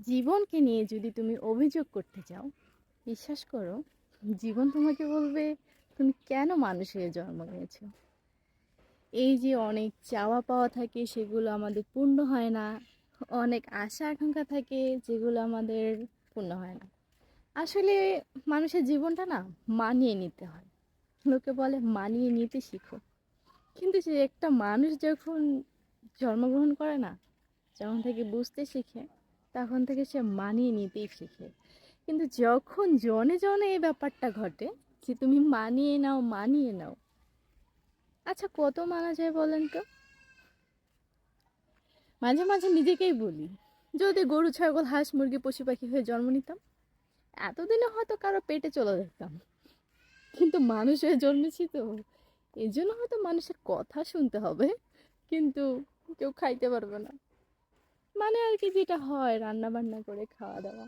জীবনকে নিয়ে যদি তুমি অভিযোগ করতে চাও, বিশ্বাস করো, জীবন তোমাকে বলবে, তুমি কেন মানুষ হয়ে জন্ম নিয়েছো? এই যে অনেক চাওয়া পাওয়া থাকে, সেগুলো আমাদের পূর্ণ হয় না। অনেক আশা আকাঙ্ক্ষা থাকে, যেগুলো আমাদের পূর্ণ হয় না। আসলে মানুষের জীবনটা না মানিয়ে নিতে হয়। লোকে বলে, মানিয়ে নিতে শিখো। কিন্তু যে একটা মানুষ যখন জন্মগ্রহণ করে না, যখন থেকে বুঝতে শিখে তখন থেকে সে মানিয়ে নিতেই শিখে। কিন্তু যখন জনে জনে এই ব্যাপারটা ঘটে যে তুমি মানিয়ে নাও মানিয়ে নাও আচ্ছা কত মানা যায় বলেন তো? মাঝে মাঝে নিজেকেই বলি, যদি গরু, ছাগল, হাঁস, মুরগি, পশু পাখি হয়ে জন্ম নিতাম, এতদিনে হয়তো কারও পেটে চলে যেতাম। কিন্তু মানুষ হয়ে জন্মেছি তো এই জন্য হয়তো মানুষের কথা শুনতে হবে, কিন্তু কেউ খাইতে পারবে না। মানে আর কি যেটা হয় রান্না বান্না করে খাওয়া দাওয়া।